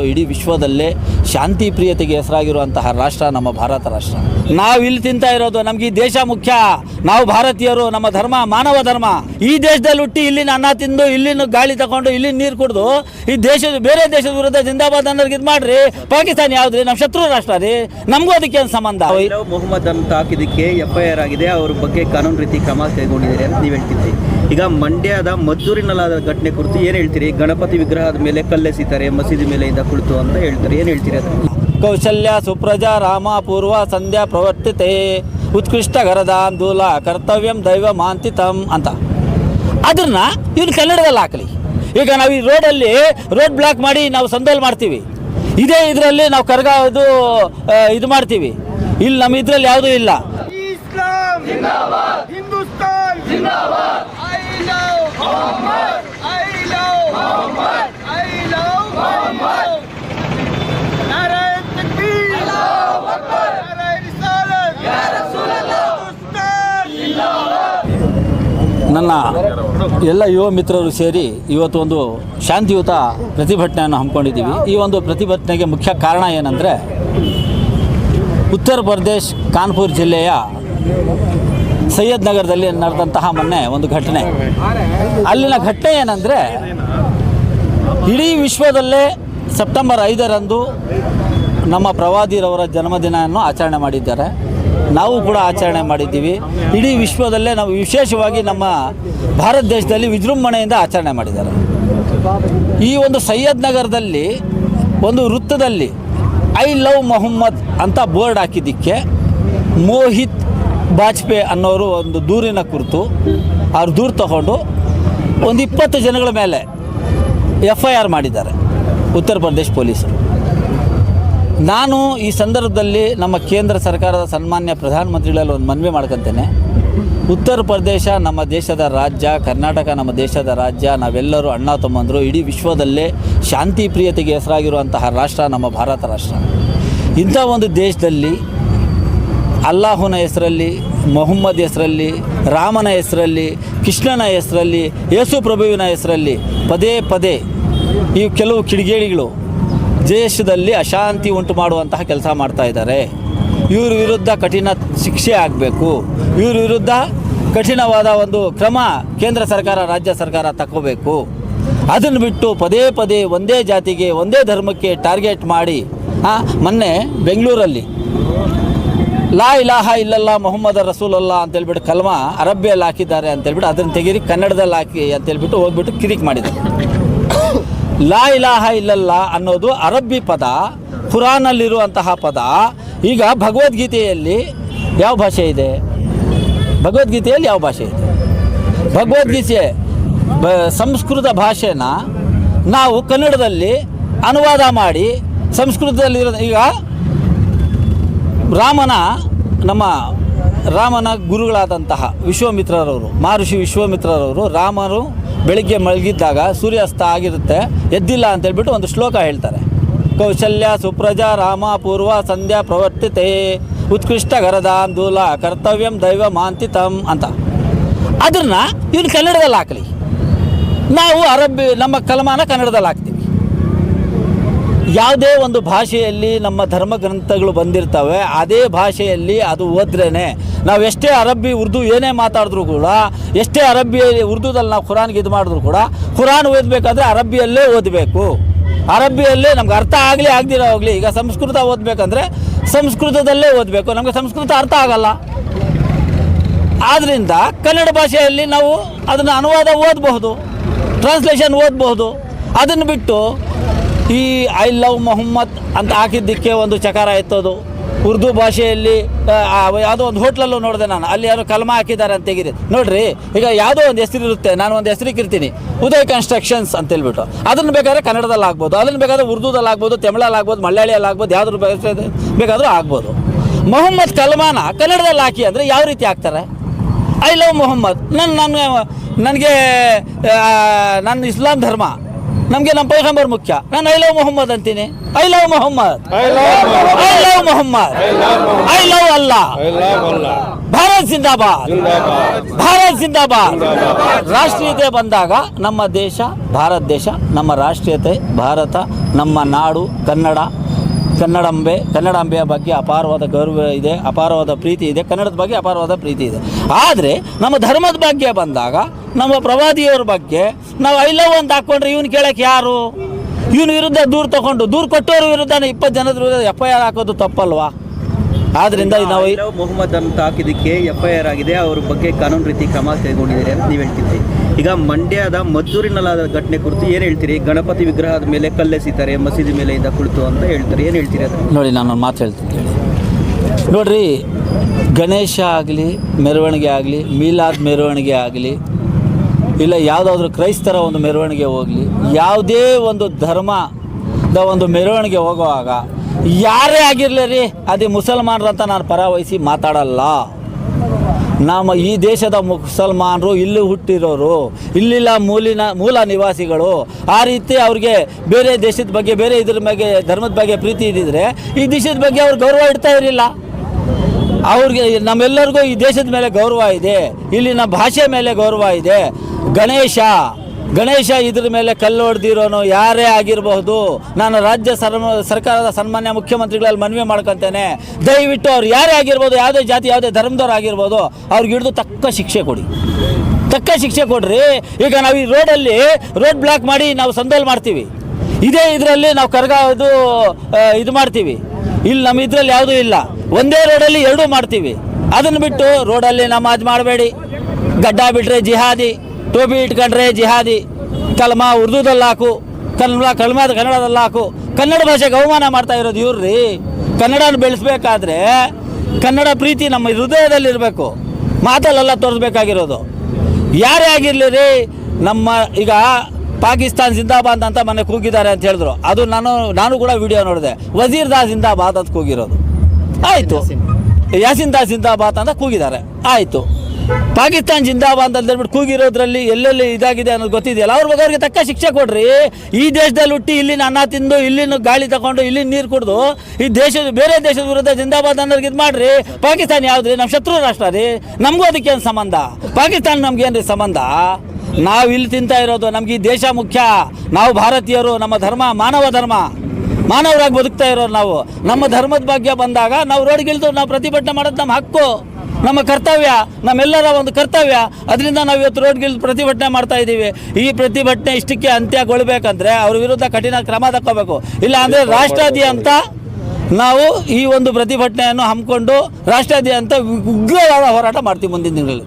ಇಡೀ ವಿಶ್ವದಲ್ಲೇ ಶಾಂತಿ ಪ್ರಿಯತೆಗೆ ಹೆಸರಾಗಿರುವಂತಹ ರಾಷ್ಟ್ರ ನಮ್ಮ ಭಾರತ ರಾಷ್ಟ್ರ. ನಾವು ಇಲ್ಲಿ ತಿಂತಾ ಇರೋದು ನಮ್ಗೆ ಈ ದೇಶ ಮುಖ್ಯ. ನಾವು ಭಾರತೀಯರು, ನಮ್ಮ ಧರ್ಮ ಮಾನವ ಧರ್ಮ. ಈ ದೇಶದಲ್ಲಿ ಹುಟ್ಟಿ ಇಲ್ಲಿನ ಅನ್ನ ತಿಂದು, ಇಲ್ಲಿನ ಗಾಳಿ ತಗೊಂಡು ಇಲ್ಲಿನ ನೀರು ಕುಡಿದು, ಈ ದೇಶದ ಬೇರೆ ದೇಶದ ವಿರುದ್ಧ ಜಿಂದಾಬಾದ್ ಅನ್ನೋರ್ಗೆ ಇದು ಮಾಡ್ರಿ. ಪಾಕಿಸ್ತಾನ ಯಾವ್ದ್ರಿ? ನಮ್ಮ ಶತ್ರು ರಾಷ್ಟ್ರ ರೀ. ನಮಗೂ ಅದಕ್ಕೆ ಏನು ಸಂಬಂಧ? ಮೊಹಮ್ಮದ್ ಅಂತ ಹಾಕಿದಕ್ಕೆ ಎಫ್ ಐ ಆಗಿದೆ. ಅವ್ರ ಬಗ್ಗೆ ಕಾನೂನು ರೀತಿ ಕ್ರಮ ಕೈಗೊಂಡಿದ್ದಾರೆ ಅಂತ ನೀವು ಈಗ ಮಂಡ್ಯದ ಮದ್ದೂರಿನಲ್ಲಾದ ಘಟನೆ ಕುರಿತು ಏನು ಹೇಳ್ತೀರಿ? ಗಣಪತಿ ವಿಗ್ರಹದ ಮೇಲೆ ಕಲ್ಲೆಸಿತಾರೆ ಮಸೀದಿ ಮೇಲೆ ಇದ್ದ ಕುಳಿತು ಅಂತ ಹೇಳ್ತಾರೆ. ಏನು ಹೇಳ್ತೀರಿ ಕೌಶಲ್ಯ ಸುಪ್ರಜಾ ರಾಮ ಪೂರ್ವ ಸಂಧ್ಯಾ ಪ್ರವರ್ತಿತೆ ಉತ್ಕೃಷ್ಟ ಗರದಾಂದೂಲ ಕರ್ತವ್ಯಂ ದೈವ ಮಾಂತಿತಂ ಅಂತ. ಅದನ್ನ ಇವ್ನು ಕನ್ನಡದಲ್ಲಿ ಹಾಕಲಿ. ಈಗ ನಾವು ಈ ರೋಡಲ್ಲಿ ರೋಡ್ ಬ್ಲಾಕ್ ಮಾಡಿ ನಾವು ಸಂದೋಲ್ ಮಾಡ್ತೀವಿ. ಇದೇ ಇದರಲ್ಲಿ ನಾವು ಕರ್ಗ ಇದು ಇದು ಮಾಡ್ತೀವಿ. ಇಲ್ಲಿ ನಮ್ಮ ಇದರಲ್ಲಿ ಯಾವುದೂ ಇಲ್ಲ. ಹಿಂದೂಸ್ತಾನ್! ನನ್ನ ಎಲ್ಲ ಯುವ ಮಿತ್ರರು ಸೇರಿ ಇವತ್ತು ಒಂದು ಶಾಂತಿಯುತ ಪ್ರತಿಭಟನೆಯನ್ನು ಹಮ್ಮಿಕೊಂಡಿದ್ದೀವಿ. ಈ ಒಂದು ಪ್ರತಿಭಟನೆಗೆ ಮುಖ್ಯ ಕಾರಣ ಏನಂದರೆ, ಉತ್ತರ ಪ್ರದೇಶ್, ಕಾನ್ಪುರ್ ಜಿಲ್ಲೆಯ ಸೈಯದ್ ನಗರದಲ್ಲಿ ನಡೆದಂತಹ ಮೊನ್ನೆ ಒಂದು ಘಟನೆ. ಅಲ್ಲಿನ ಘಟನೆ ಏನಂದರೆ, ಇಡೀ ವಿಶ್ವದಲ್ಲೇ ಸೆಪ್ಟೆಂಬರ್ ಐದರಂದು ನಮ್ಮ ಪ್ರವಾದಿರವರ ಜನ್ಮದಿನವನ್ನು ಆಚರಣೆ ಮಾಡಿದ್ದಾರೆ. ನಾವು ಕೂಡ ಆಚರಣೆ ಮಾಡಿದ್ದೀವಿ. ಇಡೀ ವಿಶ್ವದಲ್ಲೇ ನಾವು ವಿಶೇಷವಾಗಿ ನಮ್ಮ ಭಾರತ ದೇಶದಲ್ಲಿ ವಿಜೃಂಭಣೆಯಿಂದ ಆಚರಣೆ ಮಾಡಿದ್ದಾರೆ. ಈ ಒಂದು ಸೈಯದ್ ನಗರದಲ್ಲಿ, ಒಂದು ವೃತ್ತದಲ್ಲಿ, ಐ ಲವ್ ಮೊಹಮ್ಮದ್ ಅಂತ ಬೋರ್ಡ್ ಹಾಕಿದ್ದಕ್ಕೆ ಮೋಹಿತ್ ಬಾಜ್ಪೇಯಿ ಅನ್ನೋರು ಒಂದು ದೂರಿನ ಕುರಿತು ಅವ್ರು ದೂರು ತಗೊಂಡು ಒಂದು ಇಪ್ಪತ್ತು ಜನಗಳ ಮೇಲೆ ಎಫ್ ಐ ಆರ್ ಮಾಡಿದ್ದಾರೆ. ಉತ್ತರ ಪ್ರದೇಶ ಪೊಲೀಸರು. ನಾನು ಈ ಸಂದರ್ಭದಲ್ಲಿ ನಮ್ಮ ಕೇಂದ್ರ ಸರ್ಕಾರದ ಸನ್ಮಾನ್ಯ ಪ್ರಧಾನಮಂತ್ರಿಗಳಲ್ಲಿ ಒಂದು ಮನವಿ ಮಾಡ್ಕೊತೇನೆ. ಉತ್ತರ ಪ್ರದೇಶ ನಮ್ಮ ದೇಶದ ರಾಜ್ಯ, ಕರ್ನಾಟಕ ನಮ್ಮ ದೇಶದ ರಾಜ್ಯ, ನಾವೆಲ್ಲರೂ ಅಣ್ಣ ತಮ್ಮಂದರು, ಇಡೀ ವಿಶ್ವದಲ್ಲೇ ಶಾಂತಿ ಪ್ರಿಯತೆಗೆ ಹೆಸರಾಗಿರುವಂತಹ ರಾಷ್ಟ್ರ ನಮ್ಮ ಭಾರತ ರಾಷ್ಟ್ರ. ಇಂಥ ಒಂದು ದೇಶದಲ್ಲಿ ಅಲ್ಲಾಹುನ ಹೆಸರಲ್ಲಿ ಮೊಹಮ್ಮದ್ ಹೆಸರಲ್ಲಿ, ರಾಮನ ಹೆಸರಲ್ಲಿ, ಕೃಷ್ಣನ ಹೆಸರಲ್ಲಿ, ಯೇಸು ಪ್ರಭುವಿನ ಹೆಸರಲ್ಲಿ ಪದೇ ಪದೇ ಈ ಕೆಲವು ಕಿಡಿಗೇಡಿಗಳು ದೇಶದಲ್ಲಿ ಅಶಾಂತಿ ಉಂಟು ಮಾಡುವಂತಹ ಕೆಲಸ ಮಾಡ್ತಾ ಇದ್ದಾರೆ. ಇವ್ರ ವಿರುದ್ಧ ಕಠಿಣ ಶಿಕ್ಷೆ ಆಗಬೇಕು. ಇವ್ರ ವಿರುದ್ಧ ಕಠಿಣವಾದ ಒಂದು ಕ್ರಮ ಕೇಂದ್ರ ಸರ್ಕಾರ, ರಾಜ್ಯ ಸರ್ಕಾರ ತಗೋಬೇಕು ಅದನ್ನು ಬಿಟ್ಟು ಪದೇ ಪದೇ ಒಂದೇ ಜಾತಿಗೆ, ಒಂದೇ ಧರ್ಮಕ್ಕೆ ಟಾರ್ಗೆಟ್ ಮಾಡಿ ಮೊನ್ನೆ ಬೆಂಗಳೂರಲ್ಲಿ ಲಾ ಇಲಾಹ ಇಲ್ಲಲ್ಲ ಮೊಹಮ್ಮದ್ ರಸೂಲಲ್ಲ ಅಂತೇಳ್ಬಿಟ್ಟು ಕಲ್ಮ ಅರಬ್ಬಿಯಲ್ಲಿ ಹಾಕಿದ್ದಾರೆ ಅಂತೇಳ್ಬಿಟ್ಟು ಅದನ್ನು ತೆಗೀರಿ, ಕನ್ನಡದಲ್ಲಿ ಹಾಕಿ ಅಂತೇಳ್ಬಿಟ್ಟು ಹೋಗ್ಬಿಟ್ಟು ಕಿರಿಕ್ ಮಾಡಿದ್ದಾರೆ ಲಾ ಇಲಾಹ ಇಲ್ಲಲ್ಲ ಅನ್ನೋದು ಅರಬ್ಬಿ ಪದ ಖುರಾನಲ್ಲಿರುವಂತಹ ಪದ. ಈಗ ಭಗವದ್ಗೀತೆಯಲ್ಲಿ ಯಾವ ಭಾಷೆ ಇದೆ? ಭಗವದ್ಗೀತೆಯಲ್ಲಿ ಯಾವ ಭಾಷೆ ಇದೆ? ಭಗವದ್ಗೀತೆ, ಬ, ಸಂಸ್ಕೃತ ಭಾಷೆನ ನಾವು ಕನ್ನಡದಲ್ಲಿ ಅನುವಾದ ಮಾಡಿ ಸಂಸ್ಕೃತದಲ್ಲಿರೋ, ಈಗ ರಾಮನ, ನಮ್ಮ ರಾಮನ ಗುರುಗಳಾದಂತಹ ವಿಶ್ವಾಮಿತ್ರರವರು, ಮಹರ್ಷಿ ವಿಶ್ವಾಮಿತ್ರರವರು ರಾಮರು ಬೆಳಿಗ್ಗೆ ಮಲಗಿದ್ದಾಗ ಸೂರ್ಯಾಸ್ತ ಆಗಿರುತ್ತೆ, ಎದ್ದಿಲ್ಲ ಅಂತೇಳ್ಬಿಟ್ಟು ಒಂದು ಶ್ಲೋಕ ಹೇಳ್ತಾರೆ. ಕೌಶಲ್ಯ ಸುಪ್ರಜಾ ರಾಮ ಪೂರ್ವ ಸಂಧ್ಯಾ ಪ್ರವರ್ತಿತೆ, ಉತ್ಕೃಷ್ಟ ಗರದಾಂದೂಲ ಕರ್ತವ್ಯಂ ದೈವ ಮಾಂತಿತಂ ಅಂತ. ಅದನ್ನು ಇವನು ಕನ್ನಡದಲ್ಲಿ ಹಾಕಲಿ. ನಾವು ಅರಬ್ಬಿ, ನಮ್ಮ ಕಲಮಾನ ಕನ್ನಡದಲ್ಲಿ ಹಾಕ್ತೀವಿ. ಯಾವುದೇ ಒಂದು ಭಾಷೆಯಲ್ಲಿ ನಮ್ಮ ಧರ್ಮ ಗ್ರಂಥಗಳು ಬಂದಿರ್ತವೆ, ಅದೇ ಭಾಷೆಯಲ್ಲಿ ಅದು ಓದ್ರೇ ನಾವು ಎಷ್ಟೇ ಅರಬ್ಬಿ, ಉರ್ದು ಏನೇ ಮಾತಾಡಿದ್ರು ಕೂಡ, ಎಷ್ಟೇ ಅರಬ್ಬಿ ಉರ್ದುದಲ್ಲಿ ನಾವು ಖುರಾನ್ಗೆ ಇದು ಮಾಡಿದ್ರು ಕೂಡ ಖುರಾನ್ ಓದಬೇಕಾದ್ರೆ ಅರಬ್ಬಿಯಲ್ಲೇ ಓದಬೇಕು. ಅರಬ್ಬಿಯಲ್ಲೇ ನಮ್ಗೆ ಅರ್ಥ ಆಗಲಿ, ಆಗದಿರೋ ಹೋಗಲಿ ಈಗ ಸಂಸ್ಕೃತ ಓದಬೇಕಂದ್ರೆ ಸಂಸ್ಕೃತದಲ್ಲೇ ಓದಬೇಕು. ನಮಗೆ ಸಂಸ್ಕೃತ ಅರ್ಥ ಆಗಲ್ಲ. ಆದ್ದರಿಂದ ಕನ್ನಡ ಭಾಷೆಯಲ್ಲಿ ನಾವು ಅದನ್ನು ಅನುವಾದ ಓದಬಹುದು ಟ್ರಾನ್ಸ್ಲೇಷನ್ ಓದಬಹುದು. ಅದನ್ನು ಬಿಟ್ಟು ಈ ಐ ಲವ್ ಮೊಹಮ್ಮದ್ ಅಂತ ಹಾಕಿದ್ದಕ್ಕೆ ಒಂದು ಚಕಾರ ಎತ್ತೋದು. ಉರ್ದು ಭಾಷೆಯಲ್ಲಿ ಯಾವುದೋ ಒಂದು ಹೋಟ್ಲಲ್ಲೂ ನೋಡಿದೆ ನಾನು. ಅಲ್ಲಿ ಯಾರು ಕಲ್ಮ ಹಾಕಿದ್ದಾರೆ ಅಂತ ತೆಗೀರಿ. ನೋಡ್ರಿ, ಈಗ ಯಾವುದೋ ಒಂದು ಹೆಸರು ಇರುತ್ತೆ. ನಾನು ಒಂದು ಹೆಸರಿಗೆ ಇರ್ತೀನಿ. ಉದಯ್ ಕನ್ಸ್ಟ್ರಕ್ಷನ್ಸ್ ಅಂತ ಹೇಳ್ಬಿಟ್ಟು. ಅದನ್ನು ಬೇಕಾದ್ರೆ ಕನ್ನಡದಲ್ಲಿ ಆಗ್ಬೋದು. ಅದನ್ನು ಬೇಕಾದ್ರೆ ಉರ್ದುದಲ್ಲಿ ಆಗ್ಬೋದು, ತಮಿಳಲ್ಲಿ ಆಗ್ಬೋದು, ಮಲಯಾಳಿಯಲ್ಲಿ ಆಗ್ಬೋದು ಬೇಕಾದ್ರೆ ಬೇಕಾದರೂ ಆಗ್ಬೋದು. ಮೊಹಮ್ಮದ್ ಕಲ್ಮಾನ ಕನ್ನಡದಲ್ಲಿ ಹಾಕಿ ಅಂದರೆ ಯಾವ ರೀತಿ ಹಾಕ್ತಾರೆ? ಐ ಲವ್ ಮೊಹಮ್ಮದ್ ನನ್ನ ನನ್ನ, ನನಗೆ ನನ್ನ ಇಸ್ಲಾಂ ಧರ್ಮ. ನಮಗೆ ನಮ್ಮ ಪೈಗಂಬರ್ ಮುಖ್ಯ. ನಾನು ಐ ಲವ್ ಮೊಹಮ್ಮದ್ ಅಂತೀನಿ. I love Mohammad I love Mohammad I love ಅಲ್ಲ ಭಾರತ್ ಜಿಂದಾಬಾದ್ ಭಾರತ್ ಜಿಂದಾಬಾದ್ ರಾಷ್ಟ್ರೀಯತೆ ಬಂದಾಗ ನಮ್ಮ ದೇಶ ಭಾರತ ದೇಶ ನಮ್ಮ ರಾಷ್ಟ್ರೀಯತೆ ಭಾರತ ನಮ್ಮ ನಾಡು ಕನ್ನಡ ಕನ್ನಡಾಂಬೆ ಕನ್ನಡಾಂಬೆಯ ಬಗ್ಗೆ ಅಪಾರವಾದ ಗೌರವ ಇದೆ ಅಪಾರವಾದ ಪ್ರೀತಿ ಇದೆ ಕನ್ನಡದ ಬಗ್ಗೆ ಅಪಾರವಾದ ಪ್ರೀತಿ ಇದೆ. ಆದರೆ ನಮ್ಮ ಧರ್ಮದ ಬಗ್ಗೆ ಬಂದಾಗ ನಮ್ಮ ಪ್ರವಾದಿಯವ್ರ ಬಗ್ಗೆ ನಾವು ಐ ಲವ್ ಅಂತ ಹಾಕ್ಕೊಂಡ್ರೆ ಇವನು ಕೇಳಕ್ಕೆ ಯಾರು? ಇವನ ವಿರುದ್ಧ ದೂರು ತಗೊಂಡು ದೂರು ಕೊಟ್ಟವ್ರ ವಿರುದ್ಧ ಇಪ್ಪತ್ತು ಜನದ ವಿರುದ್ಧ ಎಫ್ ಐ ಆರ್ ಹಾಕೋದು ತಪ್ಪಲ್ವಾ? ಆದ್ರಿಂದ ನಾವು ಮೊಹಮ್ಮದ್ ಅಂತ ಹಾಕಿದ್ದಕ್ಕೆ ಎಫ್ ಐ ಆರ್ ಆಗಿದೆ ಅವ್ರ ಬಗ್ಗೆ ಕಾನೂನು ರೀತಿ ಕ್ರಮ ಕೈಗೊಂಡಿದ್ದೀರಿ ಅಂತ ನೀವು ಹೇಳ್ತಿದ್ರಿ. ಈಗ ಮಂಡ್ಯದ ಮದ್ದೂರಿನಲ್ಲಾದ ಘಟನೆ ಕುರಿತು ಏನು ಹೇಳ್ತೀರಿ? ಗಣಪತಿ ವಿಗ್ರಹದ ಮೇಲೆ ಕಲ್ಲೆಸಿತಾರೆ ಮಸೀದಿ ಮೇಲೆ ಇದ್ದ ಕುಳಿತು ಅಂತ ಹೇಳ್ತಾರೆ. ಏನು ಹೇಳ್ತೀರಿ ಅದು ನೋಡಿ ನಾನು ಮಾತು ಹೇಳ್ತೀನಿ. ನೋಡ್ರಿ ಗಣೇಶ ಆಗಲಿ ಮೆರವಣಿಗೆ ಆಗಲಿ ಮೀಲಾದ್ ಮೆರವಣಿಗೆ ಆಗಲಿ ಇಲ್ಲ, ಯಾವುದಾದ್ರೂ ಕ್ರೈಸ್ತರ ಒಂದು ಮೆರವಣಿಗೆ ಹೋಗಲಿ, ಯಾವುದೇ ಒಂದು ಧರ್ಮದ ಒಂದು ಮೆರವಣಿಗೆ ಹೋಗುವಾಗ, ಯಾರೇ ಆಗಿರಲಿ ರೀ, ಅದೇ ಮುಸಲ್ಮಾನರಂತ ನಾನು ಪರವಹಿಸಿ ಮಾತಾಡಲ್ಲ. ನಮ್ಮ ಈ ದೇಶದ ಮುಸಲ್ಮಾನರು ಇಲ್ಲಿ ಹುಟ್ಟಿರೋರು, ಇಲ್ಲಿಲ್ಲ ಮೂಲಿನ, ಮೂಲ ನಿವಾಸಿಗಳು, ಆ ರೀತಿ ಅವ್ರಿಗೆ ಬೇರೆ ದೇಶದ ಬಗ್ಗೆ, ಬೇರೆ ಇದ್ರ ಬಗ್ಗೆ, ಧರ್ಮದ ಬಗ್ಗೆ ಪ್ರೀತಿ ಇದ್ದಿದ್ರೆ, ಈ ದೇಶದ ಬಗ್ಗೆ ಅವ್ರು ಗೌರವ ಇಡ್ತಾ ಇರಲಿಲ್ಲ. ಅವ್ರಿಗೆ ನಮ್ಮೆಲ್ಲರಿಗೂ ಈ ದೇಶದ ಮೇಲೆ ಗೌರವ ಇದೆ. ಇಲ್ಲಿನ ಭಾಷೆ ಮೇಲೆ ಗೌರವ ಇದೆ. ಗಣೇಶ ಗಣೇಶ ಇದ್ರ ಮೇಲೆ ಕಲ್ಲು ಹೊಡೆದಿರೋನು ಯಾರೇ ಆಗಿರಬಹುದು. ನಾನು ರಾಜ್ಯ ಸರ್ಮ, ಸರ್ಕಾರದ ಸನ್ಮಾನ್ಯ ಮುಖ್ಯಮಂತ್ರಿಗಳಲ್ಲಿ ಮನವಿ ಮಾಡ್ಕೊತೇನೆ. ದಯವಿಟ್ಟು ಅವ್ರು ಯಾರೇ ಆಗಿರ್ಬೋದು, ಯಾವುದೇ ಜಾತಿ, ಯಾವುದೇ ಧರ್ಮದವ್ರು ಆಗಿರ್ಬೋದು, ಅವ್ರಿಗೆ ಹಿಡಿದು ತಕ್ಕ ಶಿಕ್ಷೆ ಕೊಡಿ. ತಕ್ಕ ಶಿಕ್ಷೆ ಕೊಡ್ರಿ. ಈಗ ನಾವು ಈ ರೋಡಲ್ಲಿ, ರೋಡ್ ಬ್ಲಾಕ್ ಮಾಡಿ ನಾವು ಸಂದಲ್ ಮಾಡ್ತೀವಿ. ಇದೇ ಇದರಲ್ಲಿ ನಾವು ಕರ್ಗ ಇದು ಇದು ಮಾಡ್ತೀವಿ. ಇಲ್ಲಿ ನಮ್ಮ ಇದ್ರಲ್ಲಿ ಯಾವುದೂ ಇಲ್ಲ. ಒಂದೇ ರೋಡಲ್ಲಿ ಎರಡೂ ಮಾಡ್ತೀವಿ. ಅದನ್ನು ಬಿಟ್ಟು ರೋಡಲ್ಲಿ ನಮಾಜ್ ಮಾಡಬೇಡಿ. ಗಡ್ಡ ಬಿಟ್ಟರೆ ಜಿಹಾದಿ, ಟೋಪಿ ಇಟ್ಕೊಂಡ್ರೆ ಜಿಹಾದಿ, ಕಲ್ಮ ಉರ್ದುದಲ್ಲಿ ಹಾಕು, ಕಲ್ಮ ಕಲ್ಮ ಕನ್ನಡದಲ್ಲಿ ಹಾಕು. ಕನ್ನಡ ಭಾಷೆಗೆ ಅವಮಾನ ಮಾಡ್ತಾ ಇರೋದು ಇವ್ರಿ ಕನ್ನಡನ ಬೆಳೆಸ್ಬೇಕಾದ್ರೆ ಕನ್ನಡ ಪ್ರೀತಿ ನಮ್ಮ ಹೃದಯದಲ್ಲಿರಬೇಕು ಮಾತಲ್ಲೆಲ್ಲ ತೋರಿಸ್ಬೇಕಾಗಿರೋದು. ಯಾರೇ ಆಗಿರಲಿ ರೀ, ನಮ್ಮ ಈಗ ಪಾಕಿಸ್ತಾನ್ ಜಿಂದಾಬಾದ್ ಅಂತ ಮನೆ ಕೂಗಿದ್ದಾರೆ ಅಂತ ಹೇಳಿದ್ರು. ಅದು ನಾನು ನಾನು ಕೂಡ ವಿಡಿಯೋ ನೋಡಿದೆ. ವಜೀರ್ ದಾಸ್ ಜಿಂದಾಬಾದ್ ಅಂತ ಕೂಗಿರೋದು. ಆಯಿತು. ಯಾಸಿನ್ ದಾಸ್. ಜಿಂದಾಬಾದ್ ಅಂತ ಕೂಗಿದ್ದಾರೆ. ಆಯಿತು. ಪಾಕಿಸ್ತಾನ್ ಜಿಂದಾಬಾದ್ ಅಂತ ಹೇಳ್ಬಿಟ್ಟು ಕೂಗಿರೋದ್ರಲ್ಲಿ ಎಲ್ಲೆಲ್ಲಿ ಇದಾಗಿದೆ ಅನ್ನೋದು ಗೊತ್ತಿದೆಯಲ್ಲ? ಅವ್ರ ಬಗ್ಗೆ ಅವ್ರಿಗೆ ತಕ್ಕ ಶಿಕ್ಷೆ ಕೊಡ್ರಿ. ಈ ದೇಶದಲ್ಲಿ ಹುಟ್ಟಿ ಇಲ್ಲಿನ ಅನ್ನ ತಿಂದು ಇಲ್ಲಿನ ಗಾಳಿ ತಗೊಂಡು ಇಲ್ಲಿ ನೀರು ಕುಡಿದು ಈ ದೇಶದ ಬೇರೆ ದೇಶದ ವಿರುದ್ಧ ಜಿಂದಾಬಾದ್ ಅನ್ನೋರ್ಗೆ ಇದು ಮಾಡ್ರಿ. ಪಾಕಿಸ್ತಾನ ರೀ ನಮ್ಮ ಶತ್ರು ರಾಷ್ಟ್ರ ರೀ. ನಮಗೂ ಅದಕ್ಕೆ ಏನು ಸಂಬಂಧ? ಪಾಕಿಸ್ತಾನ ನಮ್ಗೆ ಏನ್ರಿ ಸಂಬಂಧ? ನಾವು ಇಲ್ಲಿ ತಿಂತಾ ಇರೋದು ನಮ್ಗೆ ಈ ದೇಶ ಮುಖ್ಯ. ನಾವು ಭಾರತೀಯರು ನಮ್ಮ ಧರ್ಮ ಮಾನವ ಧರ್ಮ. ಮಾನವರಾಗಿ ಬದುಕ್ತಾ ಇರೋರು ನಾವು. ನಮ್ಮ ಧರ್ಮದ ಭಾಗ್ಯ ಬಂದಾಗ ನಾವು ರೋಡ್ಗಿಳಿದು ನಾವು ಪ್ರತಿಭಟನೆ ಮಾಡೋದು ನಮ್ಮ ಹಕ್ಕು ನಮ್ಮ ಕರ್ತವ್ಯ ನಮ್ಮೆಲ್ಲರ ಒಂದು ಕರ್ತವ್ಯ. ಅದರಿಂದ ನಾವು ಇವತ್ತು ರೋಡ್ಗಿಳಿದು ಪ್ರತಿಭಟನೆ ಮಾಡ್ತಾ ಇದ್ದೀವಿ. ಈ ಪ್ರತಿಭಟನೆ ಇಷ್ಟಕ್ಕೆ ಅಂತ್ಯಗೊಳ್ಬೇಕಂದ್ರೆ ಅವ್ರ ವಿರುದ್ಧ ಕಠಿಣ ಕ್ರಮ ತಗೋಬೇಕು ಇಲ್ಲ ಅಂದರೆ ರಾಷ್ಟ್ರಾದ್ಯಂತ ನಾವು ಈ ಒಂದು ಪ್ರತಿಭಟನೆಯನ್ನು ಹಮ್ಮಿಕೊಂಡು ರಾಷ್ಟ್ರಾದ್ಯಂತ ಉಗ್ರವಾದ ಹೋರಾಟ ಮಾಡ್ತೀವಿ ಮುಂದಿನ ದಿನಗಳಲ್ಲಿ.